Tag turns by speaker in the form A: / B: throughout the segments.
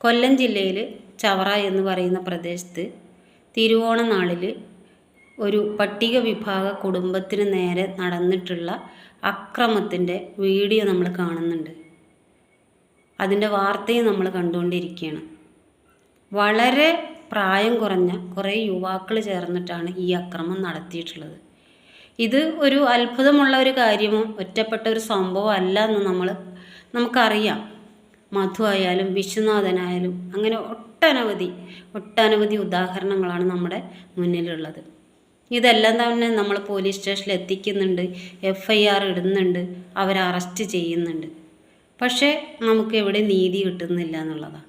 A: കൊല്ലം ജില്ലയിൽ ചവറ എന്ന് പറയുന്ന പ്രദേശത്ത് തിരുവോണ നാളിൽ ഒരു പട്ടിക വിഭാഗ കുടുംബത്തിന് നേരെ നടന്നിട്ടുള്ള അക്രമത്തിന്റെ വീഡിയോ നമ്മൾ കാണുന്നുണ്ട്. അതിന്റെ വാർത്തയും നമ്മൾ കണ്ടുകൊണ്ടിരിക്കുകയാണ് വളരെ പ്രായം കുറഞ്ഞ കുറേ യുവാക്കൾ ചേർന്നിട്ടാണ് ഈ അക്രമം നടത്തിയിട്ടുള്ളത്. ഇത് ഒരു അത്ഭുതമുള്ള ഒരു കാര്യമോ ഒറ്റപ്പെട്ട ഒരു സംഭവം അല്ല എന്ന് നമ്മൾ നമുക്കറിയാം. മധു ആയാലും വിശ്വനാഥനായാലും അങ്ങനെ ഒട്ടനവധി ഒട്ടനവധി ഉദാഹരണങ്ങളാണ് നമ്മുടെ മുന്നിലുള്ളത്. ഇതെല്ലാം തന്നെ നമ്മൾ പോലീസ് സ്റ്റേഷനിൽ എത്തിക്കുന്നുണ്ട് എഫ് ഐ ആർ ഇടുന്നുണ്ട് അവരെ അറസ്റ്റ് ചെയ്യുന്നുണ്ട്. പക്ഷേ നമുക്ക് എവിടെ നീതി കിട്ടുന്നില്ല എന്നുള്ളതാണ്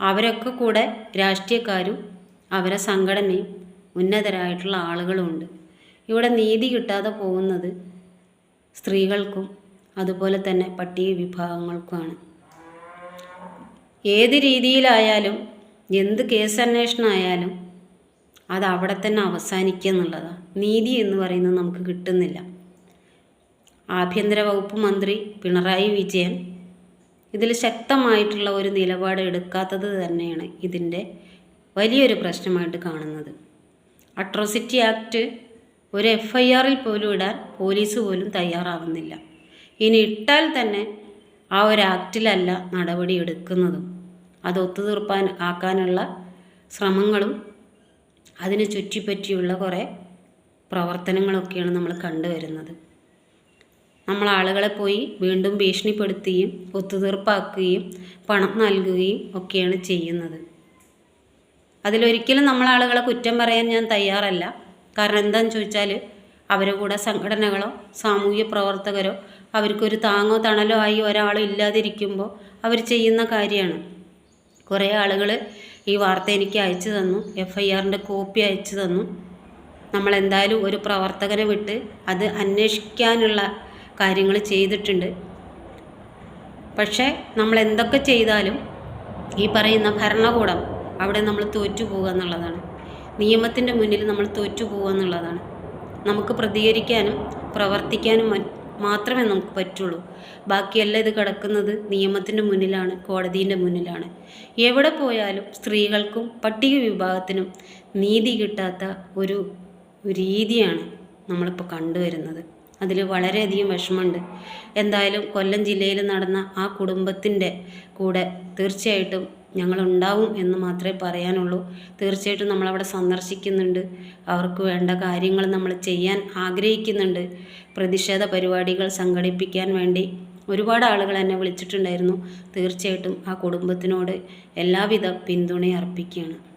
A: അവരൊക്കെ കൂടെ രാഷ്ട്രീയക്കാരും അവരെ സംഘടനയും ഉന്നതരായിട്ടുള്ള ആളുകളുമുണ്ട് ഇവിടെ നീതി കിട്ടാതെ പോകുന്നത് സ്ത്രീകൾക്കും അതുപോലെ തന്നെ പട്ടിക വിഭാഗങ്ങൾക്കുമാണ് ഏത് രീതിയിലായാലും എന്ത് കേസ് അന്വേഷണം ആയാലും അത് അവിടെ തന്നെ അവസാനിക്കുക എന്നുള്ളതാണ് നീതി എന്ന് പറയുന്നത് നമുക്ക് കിട്ടുന്നില്ല. ആഭ്യന്തര വകുപ്പ് മന്ത്രി പിണറായി വിജയൻ ഇതിൽ ശക്തമായിട്ടുള്ള ഒരു നിലപാട് എടുക്കാത്തത് തന്നെയാണ് ഇതിന്റെ വലിയൊരു പ്രശ്നമായിട്ട് കാണുന്നത്. അട്രോസിറ്റി ആക്ട് ഒരു എഫ് ഐ ആറിൽ പോലും ഇടാൻ പോലീസ് പോലും തയ്യാറാവുന്നില്ല. ഇനി ഇട്ടാൽ തന്നെ ആ ഒരു ആക്റ്റിലല്ല നടപടി എടുക്കുന്നതും. അത് ഒത്തുതീർപ്പാൻ ആക്കാനുള്ള ശ്രമങ്ങളും അതിനെ ചുറ്റിപ്പറ്റിയുള്ള കുറേ പ്രവർത്തനങ്ങളൊക്കെയാണ് നമ്മൾ കണ്ടുവരുന്നത് നമ്മൾ ആളുകളെ പോയി വീണ്ടും ഭീഷണിപ്പെടുത്തുകയും ഒത്തുതീർപ്പാക്കുകയും പണം നൽകുകയും ഒക്കെയാണ് ചെയ്യുന്നത്. അതിലൊരിക്കലും നമ്മൾ ആളുകളെ കുറ്റം പറയാൻ ഞാൻ തയ്യാറല്ല. കാരണം എന്താണെന്ന് ചോദിച്ചാൽ അവരെ കൂടെ സംഘടനകളോ സാമൂഹ്യ പ്രവർത്തകരോ അവർക്കൊരു താങ്ങോ തണലോ ആയി ഒരാളും ഇല്ലാതിരിക്കുമ്പോൾ അവർ ചെയ്യുന്ന കാര്യമാണ്. കുറേ ആളുകൾ ഈ വാർത്ത എനിക്ക് അയച്ചു തന്നു എഫ് ഐ ആറിന്റെ കോപ്പി അയച്ചു തന്നു. നമ്മൾ എന്തായാലും ഒരു പ്രവർത്തകനെ വിട്ട് അത് അന്വേഷിക്കാനുള്ള കാര്യങ്ങൾ ചെയ്തിട്ടുണ്ട്. പക്ഷേ നമ്മൾ എന്തൊക്കെ ചെയ്താലും ഈ പറയുന്ന ഭരണകൂടം അവിടെ നമ്മൾ തോറ്റു പോകുക എന്നുള്ളതാണ്. നിയമത്തിന്റെ മുന്നിൽ നമ്മൾ തോറ്റു പോകുക എന്നുള്ളതാണ്. നമുക്ക് പ്രതികരിക്കാനും പ്രവർത്തിക്കാനും മാത്രമേ നമുക്ക് പറ്റുള്ളൂ. ബാക്കിയെല്ലാം ഇത് കിടക്കുന്നത് നിയമത്തിന്റെ മുന്നിലാണ് കോടതിന്റെ മുന്നിലാണ്. എവിടെ പോയാലും സ്ത്രീകൾക്കും പട്ടിക വിഭാഗത്തിനും നീതി കിട്ടാത്ത ഒരു രീതിയാണ് നമ്മളിപ്പോൾ കണ്ടുവരുന്നത്. അതിൽ വളരെയധികം വിഷമമുണ്ട്. എന്തായാലും കൊല്ലം ജില്ലയിൽ നടന്ന ആ കുടുംബത്തിന്റെ കൂടെ തീർച്ചയായിട്ടും ഞങ്ങളുണ്ടാവും എന്ന് മാത്രമേ പറയാനുള്ളൂ. തീർച്ചയായിട്ടും നമ്മളവിടെ സന്ദർശിക്കുന്നുണ്ട്. അവർക്ക് വേണ്ട കാര്യങ്ങൾ നമ്മൾ ചെയ്യാൻ ആഗ്രഹിക്കുന്നുണ്ട്. പ്രതിഷേധ പരിപാടികൾ സംഘടിപ്പിക്കാൻ വേണ്ടി ഒരുപാട് ആളുകൾ എന്നെ വിളിച്ചിട്ടുണ്ടായിരുന്നു. തീർച്ചയായിട്ടും ആ കുടുംബത്തിനോട് എല്ലാവിധ പിന്തുണയും അർപ്പിക്കുകയാണ്.